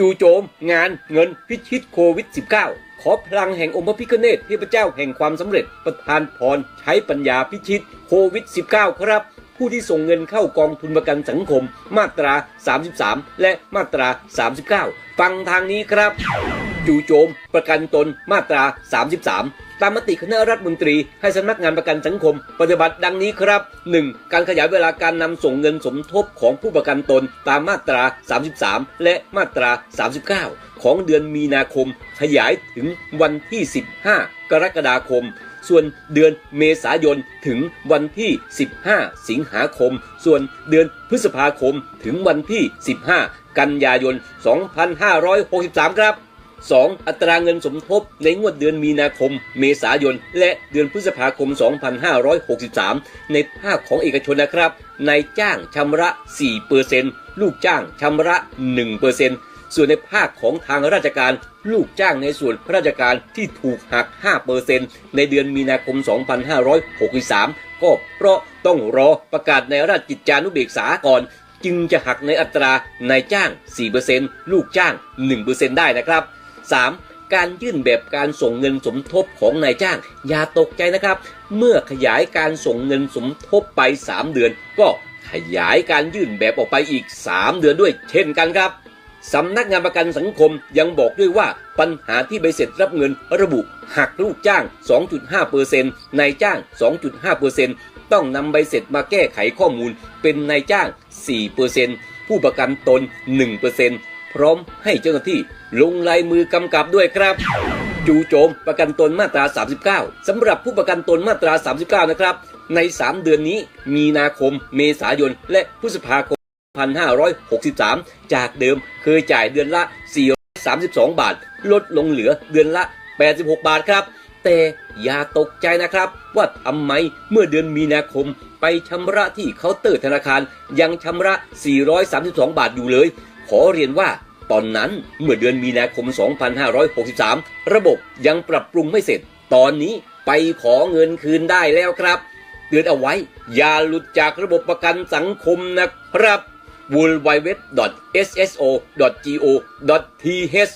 จู่โจม งานเงินพิชิตโควิด -19 ขอพลังแห่งองค์พระพิฆเนศเทพเจ้าแห่งความสำเร็จ ประทานพรใช้ปัญญาพิชิตโควิด -19 ครับ ผู้ที่ส่งเงินเข้ากองทุนประกันสังคม มาตรา 33 และมาตรา 39 ฟังทางนี้ครับ จู่โจม ประกันตนมาตรา 33 ตามมติคณะรัฐมนตรีให้สำนักงานประกันสังคม ปฏิบัติดังนี้ครับ 1. การขยายเวลาการนำส่งเงินสมทบของผู้ประกันตนตามมาตรา 33 และมาตรา 39 ของเดือนมีนาคม ขยายถึงวันที่ 15 กรกฎาคมส่วนเดือนเมษายนถึงวันที่ 15 สิงหาคม ส่วนเดือนพฤษภาคมถึงวันที่ 15 กันยายน 2563 ครับ 2. อัตราเงินสมทบในงวดเดือนมีนาคม เมษายน และเดือนพฤษภาคม 2563 ในภาคของเอกชนนะครับ นายจ้างชำระ 4%ลูกจ้างชำระ 1%ส่วนในภาคของทางราชการลูกจ้างในส่วนราชการที่ถูกหัก 5%ในเดือนมีนาคม 2563 ก็เพราะต้องรอประกาศในราชกิจจานุเบกษาก่อนจึงจะหักในอัตรานายจ้าง 4%ลูกจ้าง 1%ได้นะครับ 3. การยื่นแบบการส่งเงินสมทบของนายจ้าง อย่าตกใจนะครับ เมื่อขยายการส่งเงินสมทบไป 3 เดือน ก็ขยายการยื่นแบบออกไปอีก 3 เดือนด้วยเช่นกันครับสำนักงานประกันสังคมยังบอกด้วยว่าปัญหาที่ใบเสร็จรับเงินระบุหักลูกจ้าง 2.5%นายจ้าง 2.5%ต้องนำใบเสร็จมาแก้ไขข้อมูลเป็นนายจ้าง 4%ผู้ประกันตน 1% พร้อมให้เจ้าหน้าที่ลงลายมือกำกับด้วยครับจู่โจมประกันตนมาตรา 39สำหรับผู้ประกันตนมาตรา 39 นะครับ ใน 3 เดือนนี้ มีนาคม เมษายน และพฤษภาคม2563 จากเดิมเคยจ่ายเดือนละ 432 บาท ลดลงเหลือเดือนละ 86 บาทครับ แต่อย่าตกใจนะครับ ว่าทำไมเมื่อเดือนมีนาคม ไปชำระที่เคาน์เตอร์ธนาคารยังชำระ 432 บาทอยู่เลย ขอเรียนว่าตอนนั้นเมื่อเดือนมีนาคม 2563 ระบบยังปรับปรุงไม่เสร็จ ตอนนี้ไปขอเงินคืนได้แล้วครับ เตือนเอาไว้ อย่าหลุดจากระบบประกันสังคมนะครับ w w w s s o g o t h